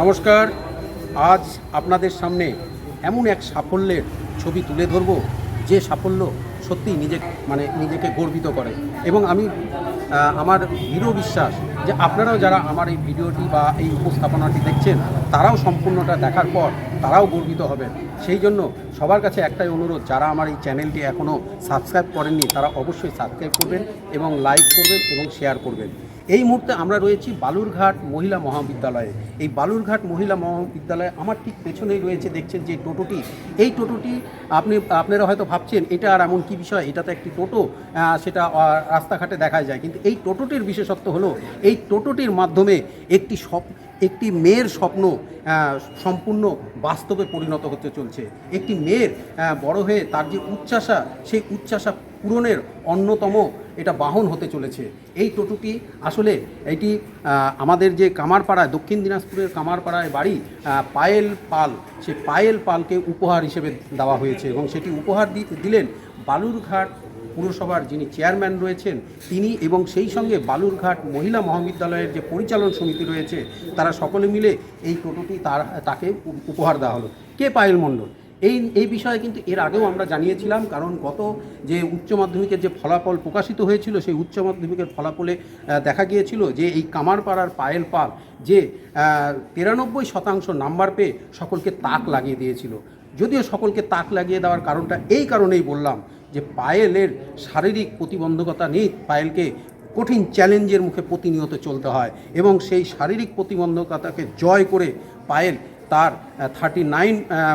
নমস্কার। আজ আপনাদের সামনে এমন এক সাফল্যের ছবি তুলে ধরব, যে সাফল্য সত্যি নিজে মানে নিজেকে গর্বিত করে। এবং আমি আমার দৃঢ় বিশ্বাস যে আপনারাও যারা আমার এই ভিডিওটি বা এই উপস্থাপনাটি দেখছেন, তারাও সম্পূর্ণটা দেখার পর তারাও গর্বিত হবেন। সেই জন্য সবার কাছে একটাই অনুরোধ, যারা আমার এই চ্যানেলটি এখনও সাবস্ক্রাইব করেননি, তারা অবশ্যই সাবস্ক্রাইব করবেন এবং লাইক করবেন এবং শেয়ার করবেন। এই মুহূর্তে আমরা রয়েছি বালুরঘাট মহিলা মহাবিদ্যালয়ে। এই বালুরঘাট মহিলা মহাবিদ্যালয়ে আমার ঠিক পেছনেই রয়েছে, দেখছেন যে টোটোটি। এই টোটোটি আপনি, আপনারা হয়তো ভাবছেন, এটা আর এমন কি বিষয়? এটা তো একটি টোটো সেটা রাস্তাঘাটে দেখা যায়। কিন্তু এই টোটোটির বিশেষত্ব হলো, এই টোটোটির মাধ্যমে একটি একটি মেয়ের স্বপ্ন সম্পূর্ণ বাস্তবে পরিণত হতে চলছে। একটি মেয়ের বড় হয়ে তার যে উচ্চাসা সেই উচ্চাসা পূরণের অন্যতম এটা বাহন হতে চলেছে। এই টোটোটি আসলে এটি আমাদের যে কামারপাড়ায়, দক্ষিণ দিনাজপুরের কামারপাড়ায় বাড়ি পায়েল পাল, সে পায়েল পালকে উপহার হিসেবে দেওয়া হয়েছে এবং সেটি উপহার দিলেন বালুরঘাট পুরসভার যিনি চেয়ারম্যান রয়েছেন, তিনি এবং সেই সঙ্গে বালুরঘাট মহিলা মহাবিদ্যালয়ের যে পরিচালন সমিতি রয়েছে, তারা সকলে মিলে এই টোটোটি তার, তাকে উপহার দেওয়া হলো। কে পায়েল মণ্ডল? এই এই বিষয়ে কিন্তু এর আগেও আমরা জানিয়েছিলাম, কারণ গত যে উচ্চ মাধ্যমিকের যে ফলাফল প্রকাশিত হয়েছিল, সেই উচ্চ মাধ্যমিকের ফলাফলে দেখা গিয়েছিল যে এই কামারপাড়ার পায়েল পাল যে তিরানব্বই শতাংশ নাম্বার পেয়ে সকলকে তাক লাগিয়ে দিয়েছিল। যদিও সকলকে তাক লাগিয়ে দেওয়ার কারণটা এই কারণেই বললাম যে পায়েলের শারীরিক প্রতিবন্ধকতা নেই, পায়েলকে কঠিন চ্যালেঞ্জের মুখে প্রতিনিয়ত চলতে হয় এবং সেই শারীরিক প্রতিবন্ধকতাকে জয় করে পায়েল তার থার্টি নাইন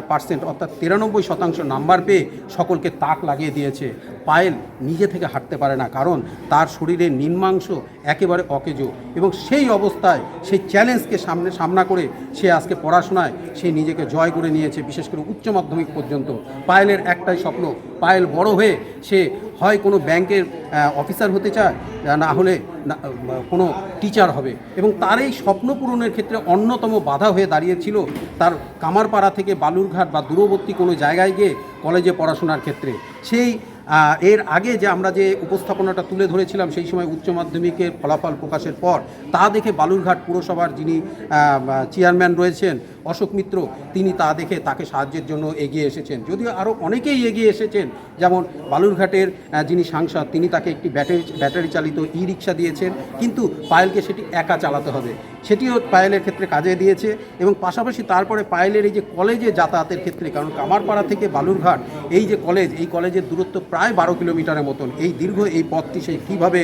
পার্সেন্ট অর্থাৎ তিরানব্বই শতাংশ নাম্বার পেয়ে সকলকে তাক লাগিয়ে দিয়েছে। পায়েল নিজে থেকে হাঁটতে পারে না, কারণ তার শরীরে নিম্নাংশ একেবারে অকেজো এবং সেই অবস্থায় সেই চ্যালেঞ্জকে সামনে, সামনা করে সে আজকে পড়াশোনায় সে নিজেকে জয় করে নিয়েছে, বিশেষ করে উচ্চ মাধ্যমিক পর্যন্ত। পায়েলের একটাই স্বপ্ন, পায়েল বড় হয়ে সে হয় কোনো ব্যাংকের অফিসার হতে চায় না হলে কোনো টিচার হবে। এবং তার এই স্বপ্ন পূরণের ক্ষেত্রে অন্যতম বাধা হয়ে দাঁড়িয়েছিল তার কামারপাড়া থেকে বালুরঘাট বা দূরবর্তী কোনো জায়গায় গিয়ে কলেজে পড়াশোনার ক্ষেত্রে। সেই এর আগে যে আমরা যে উপস্থাপনাটা তুলে ধরেছিলাম সেই সময় উচ্চ মাধ্যমিকের ফলাফল প্রকাশের পর, তা দেখে বালুরঘাট পুরসভার যিনি চেয়ারম্যান রয়েছেন অশোক মিত্র, তিনি তা দেখে তাকে সাহায্যের জন্য এগিয়ে এসেছেন। যদিও আরও অনেকেই এগিয়ে এসেছেন, যেমন বালুরঘাটের যিনি সাংসদ, তিনি তাকে একটি ব্যাটারি ব্যাটারি চালিত ই রিক্সা দিয়েছেন, কিন্তু পায়েলকে সেটি একা চালাতে হবে। সেটিও পায়েলের ক্ষেত্রে কাজে দিয়েছে এবং পাশাপাশি তারপরে পায়েলের এই যে কলেজে যাতায়াতের ক্ষেত্রে, কারণ কামারপাড়া থেকে বালুরঘাট, এই যে কলেজ, এই কলেজের দূরত্ব প্রায় বারো কিলোমিটারের মতন। এই দীর্ঘ এই পথটি সে কীভাবে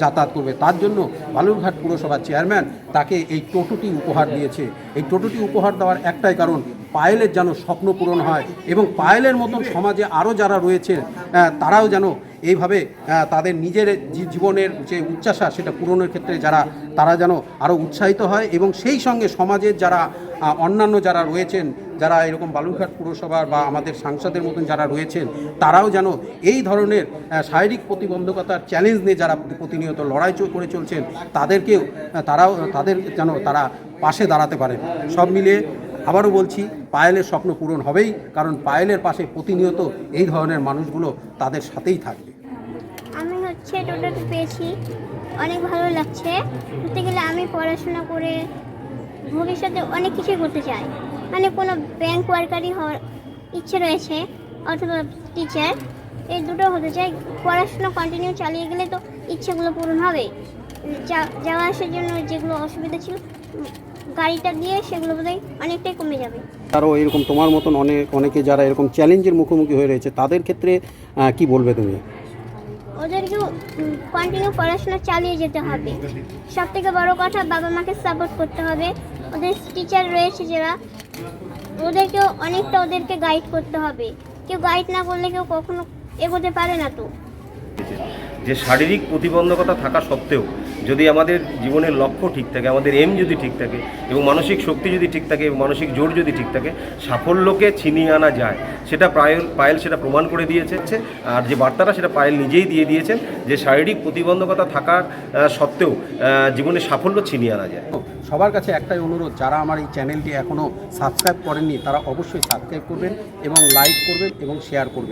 যাতায়াত করবে? তার জন্য বালুরঘাট পুরসভার চেয়ারম্যান তাকে এই টোটোটি উপহার দিয়েছে। এই টোটোটি উপহার দেওয়ার একটাই কারণ, পায়েলের যেন স্বপ্ন পূরণ হয় এবং পায়েলের মতন সমাজে আরও যারা রয়েছে তারাও যেন এইভাবে তাদের নিজের জীবনের যে উচ্চাসা সেটা পূরণের ক্ষেত্রে যারা, তারা যেন আরও উৎসাহিত হয় এবং সেই সঙ্গে সমাজের যারা অন্যান্য যারা রয়েছেন, যারা এরকম বালুরঘাট পুরসভার বা আমাদের সাংসদের মতন যারা রয়েছেন, তারাও যেন এই ধরনের শারীরিক প্রতিবন্ধকতার চ্যালেঞ্জ নিয়ে যারা প্রতিনিয়ত লড়াই করে চলছেন, তাদেরকেও তারাও, তাদের যেন তারা পাশে দাঁড়াতে পারেন সব মিলিয়ে আবারও বলছি, পায়েলের স্বপ্ন পূরণ হবেই, কারণ পায়েলের পাশে প্রতিনিয়ত এই ধরনের মানুষগুলো তাদের সাথেই থাকবে। আমি হচ্ছে টোটোটা পেয়েছি, অনেক ভালো লাগছে। বলতে গেলে আমি পড়াশোনা করে ভবিষ্যতে অনেক কিছুই করতে চাই। মানে কোনো ব্যাংক ওয়ার্কারই হওয়ার ইচ্ছে রয়েছে, অথবা টিচার এই দুটো হতে চাই। পড়াশোনা কন্টিনিউ চালিয়ে গেলে তো ইচ্ছেগুলো পূরণ হবে। যাওয়া আসার জন্য যেগুলো অসুবিধা ছিল গাড়িটা দিয়ে সেগুলো বোধহয় অনেকটাই কমে যাবে। আরও এরকম তোমার মতন অনেক অনেকে যারা এরকম চ্যালেঞ্জের মুখোমুখি হয়ে রয়েছে তাদের ক্ষেত্রে কি বলবে তুমি? ওদেরকেও কন্টিনিউ পড়াশোনা চালিয়ে যেতে হবে। সব থেকে বড় কথা বাবা মাকে সাপোর্ট করতে হবে। ওদের টিচার রয়েছে যারা ওদেরকেও অনেকটা ওদেরকে গাইড করতে হবে। কেউ গাইড না করলে কেউ কখনো এগোতে পারে না তো। যে শারীরিক প্রতিবন্ধকতা থাকা সত্ত্বেও যদি আমাদের জীবনের লক্ষ্য ঠিক থাকে, আমাদের এম যদি ঠিক থাকে এবং মানসিক শক্তি যদি ঠিক থাকে এবং মানসিক জোর যদি ঠিক থাকে, সাফল্যকে ছিনিয়ে আনা যায়। সেটা পায়েল পায়েল সেটা প্রমাণ করে দিয়েছে। আর যে বার্তাটা সেটা পায়েল নিজেই দিয়ে দিয়েছেন যে শারীরিক প্রতিবন্ধকতা থাকার সত্ত্বেও জীবনে সাফল্য ছিনিয়ে আনা যায়। সবার কাছে একটাই অনুরোধ, যারা আমার এই চ্যানেলটি এখনও সাবস্ক্রাইব করেননি, তারা অবশ্যই সাবস্ক্রাইব করবেন এবং লাইক করবেন এবং শেয়ার করবেন।